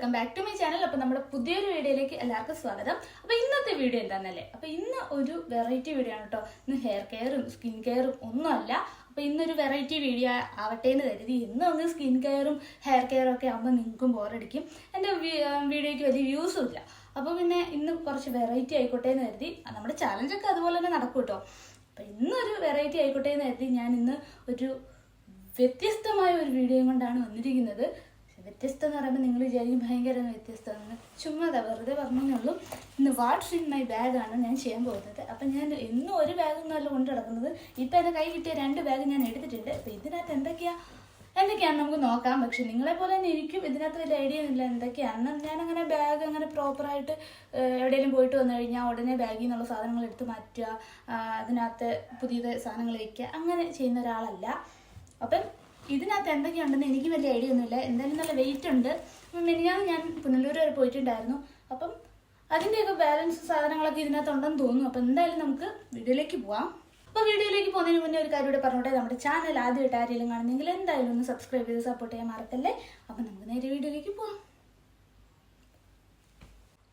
Welcome back to my channel അപ്പോൾ നമ്മുടെ പുതിയൊരു വീഡിയോയിലേക്ക് എല്ലാവർക്കും സ്വാഗതം. അപ്പോൾ ഇന്നത്തെ വീഡിയോ എന്താണെന്നല്ലേ അപ്പോൾ ഇന്ന് ഒരു വെറൈറ്റി വീഡിയോ ആണ് കേട്ടോ ഇന്ന് ഹെയർ കെയറും സ്കിൻ കെയറും ഒന്നുമല്ല. അപ്പോൾ ഇന്നൊരു വെറൈറ്റി വീഡിയോ ആവട്ടെ എന്ന് കരുതി ഇന്ന് ഒന്ന് സ്കിൻ കെയറും ഹെയർ കെയറും ഒക്കെ ആകുമ്പോൾ നിങ്ങൾക്കും ബോറടിക്കും എന്റെ വീഡിയോയ്ക്ക് വലിയ വ്യൂസും ഇല്ല. അപ്പോൾ പിന്നെ ഇന്ന് കുറച്ച് വെറൈറ്റി ആയിക്കോട്ടെ എന്ന് കരുതി നമ്മുടെ ചാലഞ്ചൊക്കെ അതുപോലെ തന്നെ നടക്കും കേട്ടോ അപ്പോൾ ഇന്നൊരു വെറൈറ്റി ആയിക്കോട്ടെ എന്ന് കരുതി ഞാൻ ഇന്ന് ഒരു വ്യത്യസ്തമായ ഒരു വീഡിയോയും കൊണ്ടാണ് വന്നിരിക്കുന്നത്. വ്യത്യസ്തം എന്ന് പറയുമ്പോൾ നിങ്ങൾ വിചാരിക്കും ഭയങ്കര വ്യത്യസ്തമാണ്. ചുമ്മാ വെറുതെ പറഞ്ഞേ ഉള്ളൂ. ഇന്ന് വാട്ട്സ് ഇൻ മൈ ബാഗാണ് ഞാൻ ചെയ്യാൻ പോകുന്നത്. അപ്പം ഞാൻ എന്നും ഒരു ബാഗൊന്നും അല്ല കൊണ്ട് നടക്കുന്നത്. ഇപ്പം എന്റെ കൈ കിട്ടിയ രണ്ട് ബാഗ് ഞാൻ എടുത്തിട്ടുണ്ട്. അപ്പം ഇതിനകത്ത് എന്തൊക്കെയാണ് എന്തൊക്കെയാണ് നമുക്ക് നോക്കാം. പക്ഷെ നിങ്ങളെ പോലെ തന്നെ എനിക്കും ഇതിനകത്ത് വലിയ ഐഡിയ ഒന്നുമില്ല എന്തൊക്കെയാണ് ഞാനങ്ങനെ ബാഗ് അങ്ങനെ പ്രോപ്പറായിട്ട് എവിടെയെങ്കിലും പോയിട്ട് വന്നു കഴിഞ്ഞാൽ ഉടനെ ബാഗിൽ നിന്നുള്ള സാധനങ്ങൾ എടുത്ത് മാറ്റുക അതിനകത്ത് പുതിയ സാധനങ്ങൾ വയ്ക്കുക അങ്ങനെ ചെയ്യുന്ന ഒരാളല്ല. അപ്പം ഇതിനകത്ത് എന്തൊക്കെയുണ്ടെന്ന് എനിക്ക് വലിയ ഐഡിയ ഒന്നുമില്ല. എന്തായാലും നല്ല വെയിറ്റ് ഉണ്ട്. മിനിഞ്ഞാന്ന് ഞാൻ പുനലൂർ വരെ പോയിട്ടുണ്ടായിരുന്നു. അപ്പം അതിന്റെയൊക്കെ ബാലൻസ് സാധനങ്ങളൊക്കെ ഇതിനകത്ത് ഉണ്ടെന്ന് തോന്നുന്നു. അപ്പം എന്തായാലും നമുക്ക് വീഡിയോയിലേക്ക് പോവാം. അപ്പോൾ വീഡിയോയിലേക്ക് പോകുന്നതിന് മുന്നേ ഒരു കാര്യം കൂടെ പറഞ്ഞോട്ടെ. നമ്മുടെ ചാനൽ ആദ്യമായിട്ട് ആരെങ്കിലും കാണുന്നെങ്കിൽ എന്തായാലും ഒന്ന് സബ്സ്ക്രൈബ് ചെയ്ത് സപ്പോർട്ട് ചെയ്യാൻ മറക്കല്ലേ? അപ്പം നമുക്ക് നേരെ വീഡിയോയിലേക്ക് പോവാം.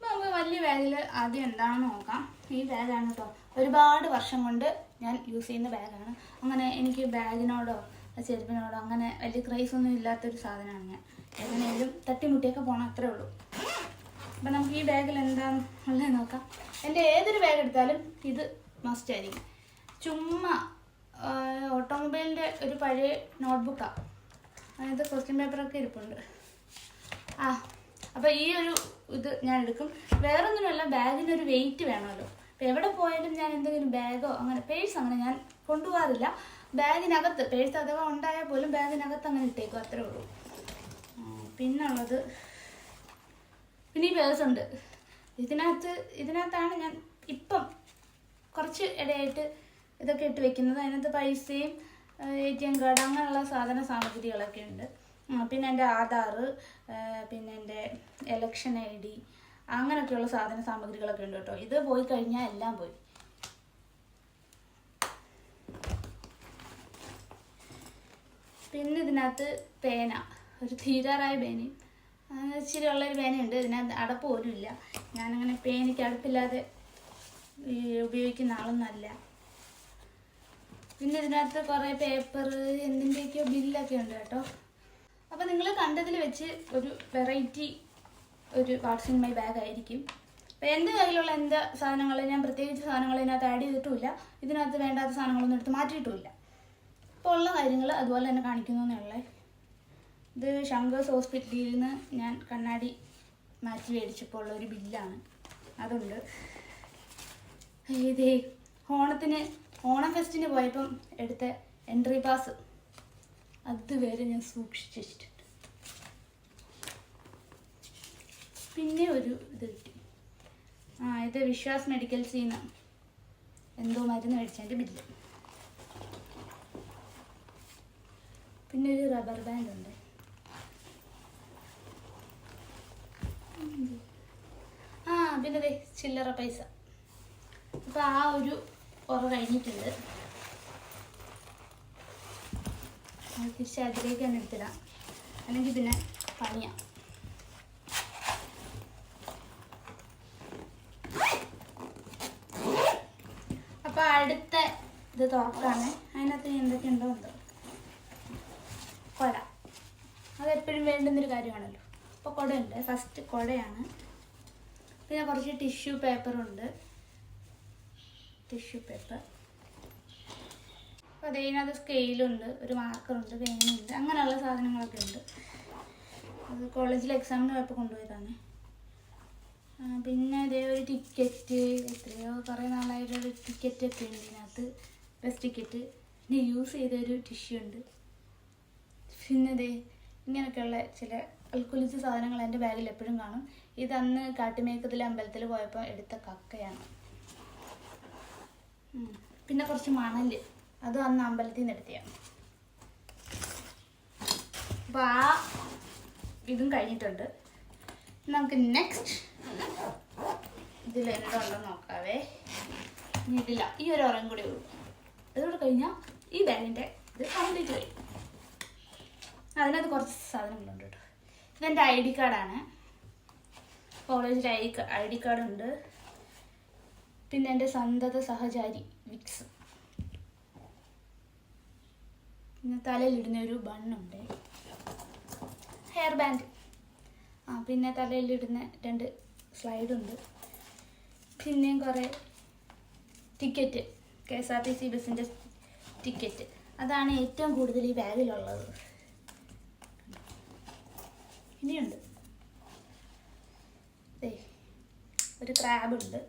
നമുക്ക് വലിയ ബാഗിൽ ആദ്യം എന്താണെന്ന് നോക്കാം. ഈ ബാഗാണ് കേട്ടോ ഒരുപാട് വർഷം കൊണ്ട് ഞാൻ യൂസ് ചെയ്യുന്ന ബാഗാണ് അങ്ങനെ എനിക്ക് ബാഗിനോടോ ചെരുപ്പിനോടോ അങ്ങനെ വലിയ ക്രൈസ് ഒന്നും ഇല്ലാത്തൊരു സാധനമാണ് ഞാൻ. എങ്ങനെയെങ്കിലും തട്ടിമുട്ടിയൊക്കെ പോകണം അത്രേ ഉള്ളൂ. അപ്പം നമുക്ക് ഈ ബാഗിൽ എന്താണ് ഉള്ളത് നോക്കാം. എന്റെ ഏതൊരു ബാഗ് എടുത്താലും ഇത് മസ്റ്റ് ആയിരിക്കും. ചുമ്മാ ഓട്ടോമൊബൈലിന്റെ ഒരു പഴയ നോട്ട്ബുക്കാണ് അതായത് ക്വസ്റ്റ്യൻ പേപ്പറൊക്കെ ഇരിപ്പുണ്ട്. ആ അപ്പോൾ ഈ ഒരു ഇത് ഞാൻ എടുക്കും. വേറൊന്നിനുമല്ല ബാഗിന് ഒരു വെയിറ്റ് വേണമല്ലോ. അപ്പോൾ എവിടെ പോയാലും ഞാൻ എന്തെങ്കിലും ബാഗോ അങ്ങനെ പേഴ്സ് അങ്ങനെ ഞാൻ കൊണ്ടുപോകാറില്ല. ബാഗിനകത്ത് പേഴ്സ് അഥവാ ഉണ്ടായാൽ പോലും ബാഗിനകത്ത് അങ്ങനെ ഇട്ടേക്കും അത്രേ ഉള്ളൂ. പിന്നെ പിന്നുള്ളത് പിന്നെ ഈ പേഴ്സ് ഉണ്ട്. ഇതിനകത്ത് ഇതിനകത്താണ് ഞാൻ ഇപ്പം കുറച്ച് ഇടയായിട്ട് ഇതൊക്കെ ഇട്ട് വെക്കുന്നത്. അതിനകത്ത് പൈസയും എ ടി എം കാർഡ് അങ്ങനെയുള്ള സാധന സാമഗ്രികളൊക്കെ ഉണ്ട്. പിന്നെ എന്റെ ആധാർ പിന്നെ എന്റെ എലക്ഷൻ ഐ ഡി അങ്ങനെയൊക്കെയുള്ള സാധന സാമഗ്രികളൊക്കെ ഉണ്ട് കേട്ടോ. ഇത് പോയി കഴിഞ്ഞാൽ എല്ലാം പോയി. പിന്നെ ഇതിനകത്ത് പേന ഒരു തീരാറായ പേനയും ഇച്ചിരി ഉള്ളൊരു പേനയുണ്ട്. ഇതിനകത്ത് അടപ്പ് പോലും ഇല്ല. ഞാനങ്ങനെ പേനയ്ക്ക് അടുപ്പില്ലാതെ ഉപയോഗിക്കുന്ന ആളൊന്നല്ല പിന്നെ ഇതിനകത്ത് കുറേ പേപ്പർ എന്തിന്റെയൊക്കെയോ ബില്ലൊക്കെ ഉണ്ട് കേട്ടോ. അപ്പോൾ നിങ്ങൾ കണ്ടതിൽ വെച്ച് ഒരു വെറൈറ്റി ഒരു വാട്സ് മൈ ബാഗ് ആയിരിക്കും. അപ്പോൾ എന്റെ കയ്യിലുള്ള എന്താ സാധനങ്ങൾ ഞാൻ പ്രത്യേകിച്ച് സാധനങ്ങൾ ഇതിനകത്ത് ആഡ് ചെയ്തിട്ടുമില്ല. ഇതിനകത്ത് വേണ്ടാത്ത സാധനങ്ങളൊന്നും എടുത്ത് മാറ്റിയിട്ടുമില്ല. ഉള്ള കാര്യങ്ങൾ അതുപോലെ തന്നെ കാണിക്കുന്നു എന്നുള്ളത് ഇത് ശങ്കേഴ്സ് ഹോസ്പിറ്റലിൽ നിന്ന് ഞാൻ കണ്ണാടി മാറ്റി മേടിച്ചപ്പോൾ ഉള്ള ഒരു ബില്ലാണ്. അതുണ്ട്. ഇതേ ഓണത്തിന് ഓണം ഫെസ്റ്റിന് പോയപ്പം എടുത്ത എൻട്രി പാസ്. അതുവരെ ഞാൻ സൂക്ഷിച്ച് വെച്ചിട്ടുണ്ട്. പിന്നെ ഒരു ഇത് കിട്ടി. ആ ഇത് വിശ്വാസ് മെഡിക്കൽസിൽ നിന്ന് എന്തോ മരുന്ന് മേടിച്ചതിന്റെ ബില്ല്. പിന്നെ ഒരു റബ്ബർ ബാൻഡ് ഉണ്ട്. ആ പിന്നെ അതെ ചില്ലറ പൈസ. അപ്പോൾ ആ ഒരു ഉറ കഴിഞ്ഞിട്ടുണ്ട്. തിരിച്ച് അതിലേക്ക് തന്നെ എടുത്തിടാം. അല്ലെങ്കിൽ പിന്നെ പണിയാം. അപ്പോൾ അടുത്ത ഇത് തുറക്കാണ്. അതിനകത്ത് എന്തൊക്കെ എന്തൊക്കെയുണ്ടോ എന്തോ കുട അതെപ്പോഴും വേണ്ടുന്നൊരു കാര്യമാണല്ലോ. അപ്പോൾ കുടയുണ്ട്. ഫസ്റ്റ് കുടയാണ്. പിന്നെ കുറച്ച് ടിഷ്യൂ പേപ്പറുണ്ട് ടിഷ്യൂ പേപ്പർ അപ്പോൾ അതിനകത്ത് സ്കെയിലുണ്ട് ഒരു മാർക്കറുണ്ട് പേനുണ്ട് അങ്ങനെയുള്ള സാധനങ്ങളൊക്കെ ഉണ്ട്. അത് കോളേജിൽ എക്സാമിന് പോയപ്പോൾ കൊണ്ടുപോയതാണ്. പിന്നെ ഇതേ ഒരു ടിക്കറ്റ് എത്രയോ കുറേ നാളായിട്ട് ഒരു ടിക്കറ്റ് ഒക്കെ ഉണ്ട് ഇതിനകത്ത്. ബസ് ടിക്കറ്റ് പിന്നെ യൂസ് ചെയ്ത ഒരു ടിഷ്യൂ ഉണ്ട്. പിന്നെ ദേ ഇങ്ങനെയൊക്കെയുള്ള ചില അൽക്കുലിച്ച സാധനങ്ങൾ എന്റെ ബാഗിൽ എപ്പോഴും കാണും. ഇത് അന്ന് കാട്ടുമേക്കത്തിലെ അമ്പലത്തിൽ പോയപ്പോൾ എടുത്ത കക്കയാണ്. പിന്നെ കുറച്ച് മണൽ അതും അന്ന് അമ്പലത്തിൽ നിന്ന് എടുത്തതാണ്. അപ്പോൾ ആ ഇതും കഴിഞ്ഞിട്ടുണ്ട്. നമുക്ക് നെക്സ്റ്റ് ഇതിൽ എന്തുണ്ടെന്ന് നോക്കാവേ. ഇതില്ല ഈ ഒരു ഉറം കൂടി ഉള്ളൂ. ഇതോടെ കഴിഞ്ഞാൽ ഈ ബാഗിന്റെ ഇത് കംപ്ലീറ്റ് കഴിയും അതിനകത്ത് കുറച്ച് സാധനങ്ങളുണ്ട് കേട്ടോ. ഇതെന്റെ ഐ ഡി കാർഡാണ് കോളേജിൽ ഐ ഐ ഡി കാർഡുണ്ട് പിന്നെ എന്റെ സന്തത സഹചാരി വിക്സ്. പിന്നെ തലയിലിടുന്ന ഒരു ബണ്ണുണ്ട് ഹെയർ ബാൻഡ് ആ പിന്നെ തലയിലിടുന്ന രണ്ട് സ്ലൈഡുണ്ട് പിന്നെയും കുറേ ticket K S R T C ബസ്സിന്റെ ടിക്കറ്റ് അതാണ് ഏറ്റവും കൂടുതൽ ഈ ബാഗിലുള്ളത് ഇനിയുണ്ട്. ഒരു ക്രാബ് ഉണ്ട്.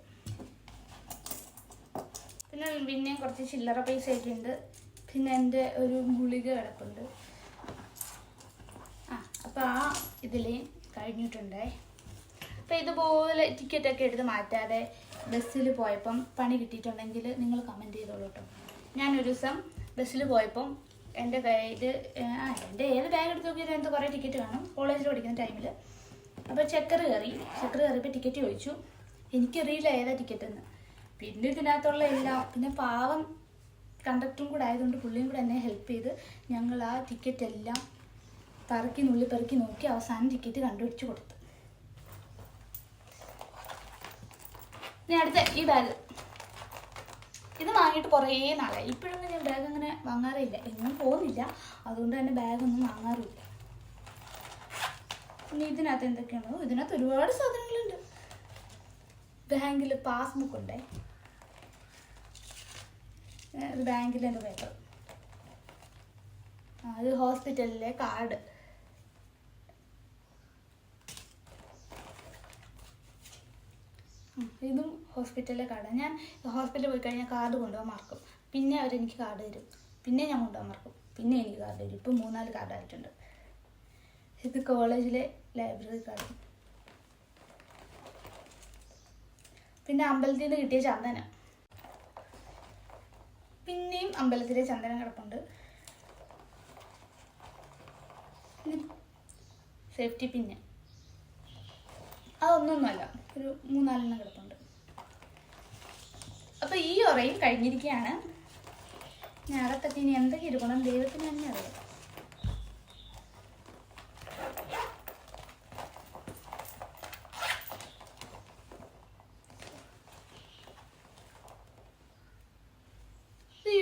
പിന്നെ പിന്നെയും കുറച്ച് ചില്ലറ പൈസയൊക്കെ ഉണ്ട്. പിന്നെ എന്റെ ഒരു ഗുളിക കിടപ്പുണ്ട്. ആ അപ്പോൾ ആ ഇതിൽ കഴിഞ്ഞിട്ടുണ്ടേ. അപ്പോൾ ഇതുപോലെ ടിക്കറ്റൊക്കെ എടുത്ത് മാറ്റാതെ ബസ്സിൽ പോയപ്പം പണി കിട്ടിയിട്ടുണ്ടെങ്കിൽ നിങ്ങൾ കമന്റ് ചെയ്തോളൂ കേട്ടോ. ഞാനൊരു ദിവസം ബസ്സിൽ പോയപ്പം എന്റെ ആ എന്റെ ഏത് ബാഗ് എടുത്ത് നോക്കിയാലും എനിക്ക് കുറേ ടിക്കറ്റ് കാണും കോളേജിൽ പഠിക്കുന്ന ടൈമിൽ അപ്പോൾ ചെക്കർ കയറി ചെക്കർ കയറിയപ്പോൾ ടിക്കറ്റ് ചോദിച്ചു. എനിക്കറിയില്ല ഏതാ ടിക്കറ്റ് എന്ന്. പിന്നെ ഇതിനകത്തുള്ള എല്ലാം പിന്നെ പാവം കണ്ടക്ടറും കൂടെ ആയതുകൊണ്ട് പുള്ളിയും കൂടെ എന്നെ ഹെൽപ്പ് ചെയ്ത് ഞങ്ങൾ ആ ടിക്കറ്റ് എല്ലാം പറക്കി നുള്ളി പെറുക്കി നോക്കി അവസാനം ടിക്കറ്റ് കണ്ടുപിടിച്ച് കൊടുത്തു. ഇനി അടുത്ത ഈ ബാഗ് ഇത് വാങ്ങിയിട്ട് കുറേ നാളായി. ഇപ്പോഴൊന്നും ഞാൻ ബാഗ് അങ്ങനെ വാങ്ങാറില്ല. എങ്ങും പോകുന്നില്ല. അതുകൊണ്ട് തന്നെ ബാഗൊന്നും വാങ്ങാറില്ല. ഇനി ഇതിനകത്ത് എന്തൊക്കെയാണോ? ഇതിനകത്ത് ഒരുപാട് സാധനങ്ങളുണ്ട്. ബാങ്കിൽ പാസ്ബുക്ക് ഉണ്ടേ. ബാങ്കിലെ പേപ്പർ അത് ഹോസ്പിറ്റലിലെ കാർഡ് ഇതും ഹോസ്പിറ്റലിലെ കാർഡാണ് ഞാൻ ഹോസ്പിറ്റലിൽ പോയി കഴിഞ്ഞാൽ കാർഡ് കൊണ്ടുപോകാൻ മറക്കും. പിന്നെ അവരെനിക്ക് കാർഡ് തരും. പിന്നെ ഞാൻ കൊണ്ടുപോകാൻ മറക്കും. പിന്നെ എനിക്ക് കാർഡ് തരും. ഇപ്പം മൂന്നാൽ കാർഡായിട്ടുണ്ട് ഇത് കോളേജിലെ ലൈബ്രറി കാർഡ്. പിന്നെ അമ്പലത്തിൽ നിന്ന് കിട്ടിയ ചന്ദനം. പിന്നെയും അമ്പലത്തിലെ ചന്ദനം കിടപ്പുണ്ട്. സേഫ്റ്റി പിന്നെ. അതൊന്നൊന്നുമല്ല. ഒരു മൂന്നാലെണ്ണം കിടപ്പുണ്ട്. അപ്പോൾ ഈ ഉറയും കഴിഞ്ഞിരിക്കുകയാണ്. ഞാൻ അകത്തൊക്കെ ഇനി എന്തൊക്കെ ഇരിക്കണം? ദൈവത്തിന് തന്നെ അറിയാം.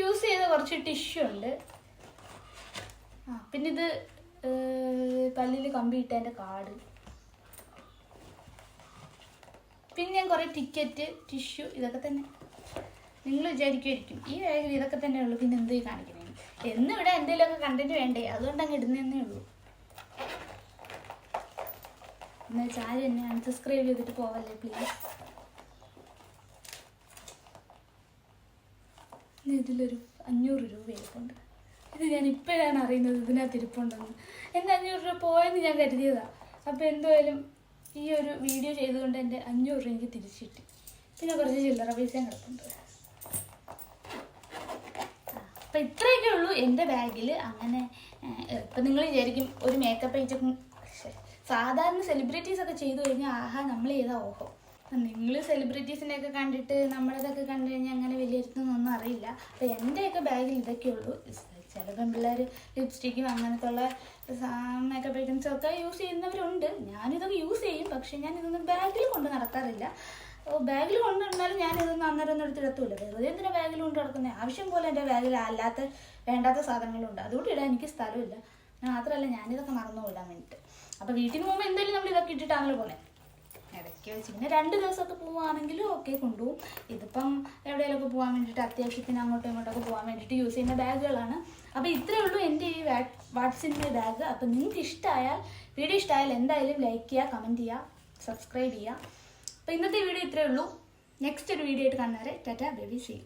യൂസ് കുറച്ച് ടിഷ്യൂ ഉണ്ട്. ആ പിന്നെ ഇത് പല്ലിൽ കമ്പി ഇട്ടതിന്റെ കാർഡ് പിന്നെ ഞാൻ കുറേ ടിക്കറ്റ് ടിഷ്യൂ ഇതൊക്കെ തന്നെ. നിങ്ങൾ വിചാരിക്കുമായിരിക്കും ഈ ബാഗിൽ ഇതൊക്കെ തന്നെ ഉള്ളൂ പിന്നെ എന്ത് കാണിക്കണേ? എന്നും ഇവിടെ എന്തെങ്കിലുമൊക്കെ കണ്ടന്റ് വേണ്ടേ? അതുകൊണ്ട് അങ്ങ് ഇടുന്നതന്നേ ഉള്ളൂ. എന്നാൽ ചാരി എന്നെ അൺസബ്സ്ക്രൈബ് ചെയ്തിട്ട് പോവല്ലേ പ്ലീസ് ഇതിലൊരു അഞ്ഞൂറ് രൂപ ഇരിപ്പുണ്ട്. ഇത് ഞാൻ ഇപ്പോഴാണ് അറിയുന്നത് ഇതിനകത്ത് ഇരിപ്പുണ്ടെന്ന്. എന്റെ അഞ്ഞൂറ് രൂപ പോയെന്ന് ഞാൻ കരുതിയതാണ് അപ്പോൾ എന്തായാലും ഈ ഒരു വീഡിയോ ചെയ്തുകൊണ്ട് എന്റെ അഞ്ഞൂറ് രൂപ എനിക്ക് തിരിച്ചു കിട്ടി. പിന്നെ കുറച്ച് ചില്ലറ പൈസയും കിടപ്പുണ്ട് അപ്പം ഇത്രയൊക്കെ ഉള്ളൂ എന്റെ ബാഗിൽ അങ്ങനെ ഇപ്പം നിങ്ങൾ വിചാരിക്കും ഒരു മേക്കപ്പ് ഐറ്റം സാധാരണ സെലിബ്രിറ്റീസ് ഒക്കെ ചെയ്തു കഴിഞ്ഞാൽ ആഹാ നമ്മൾ ചെയ്താൽ ഓഹോ. നിങ്ങൾ സെലിബ്രിറ്റീസിനെയൊക്കെ കണ്ടിട്ട് നമ്മളതൊക്കെ കണ്ടു കഴിഞ്ഞാൽ അങ്ങനെ വിലയിരുത്തുന്നൊന്നും അറിയില്ല. അപ്പം എന്റെയൊക്കെ ബാഗിൽ ഇതൊക്കെ ഉള്ളൂ. ചില പെൺപിള്ളേർ ലിപ്സ്റ്റിക്കും അങ്ങനത്തെ ഉള്ള മേക്കപ്പ് ഐറ്റംസൊക്കെ യൂസ് ചെയ്യുന്നവരുണ്ട്. ഞാനിതൊക്കെ യൂസ് ചെയ്യും. പക്ഷെ ഞാൻ ഇതൊന്നും ബാഗിൽ കൊണ്ട് നടക്കാറില്ല ബാഗിൽ കൊണ്ട് നടന്നാലും ഞാൻ ഇതൊന്നും അന്നേരം ഒന്നും എടുത്തിടത്തൂല വെറുതെ എന്തിനാ ബാഗിൽ കൊണ്ട് നടക്കുന്നത് ആവശ്യം പോലെ എന്റെ ബാഗിൽ അല്ലാത്ത വേണ്ടാത്ത സാധനങ്ങളുണ്ട്. അതുകൊണ്ട് ഇടാൻ എനിക്ക് സ്ഥലമില്ല. മാത്രമല്ല ഞാനിതൊക്കെ മറന്നു വിടാൻ വേണ്ടിയിട്ട് അപ്പോൾ വീട്ടിൽ നിന്ന് പോകുമ്പോൾ എന്തായാലും നമ്മൾ ഇതൊക്കെ ഇട്ടിട്ടാണല്ലോ പോലെ ഇടയ്ക്ക് വെച്ച് പിന്നെ രണ്ട് ദിവസമൊക്കെ പോവുകയാണെങ്കിലും ഓക്കെ കൊണ്ടുപോകും. ഇതിപ്പം എവിടെയെങ്കിലുമൊക്കെ പോകാൻ വേണ്ടിയിട്ട് അത്യാവശ്യത്തിന് അങ്ങോട്ടും ഇങ്ങോട്ടൊക്കെ പോകാൻ വേണ്ടിയിട്ട് യൂസ് ചെയ്യുന്ന ബാഗുകളാണ്. അപ്പോൾ ഇത്രയേ ഉള്ളൂ എന്റെ ഈ വാട്സിന്റെ ബാഗ് അപ്പോൾ നിങ്ങൾക്ക് ഇഷ്ടമായാൽ വീഡിയോ ഇഷ്ടമായാൽ എന്തായാലും ലൈക്ക് ചെയ്യുക കമന്റ് ചെയ്യുക സബ്സ്ക്രൈബ് ചെയ്യുക. അപ്പോൾ ഇന്നത്തെ വീഡിയോ ഇത്രയേ ഉള്ളൂ. നെക്സ്റ്റ് ഒരു വീഡിയോ ആയിട്ട് കാണുന്നവരെ ടാറ്റ ബേബി സീ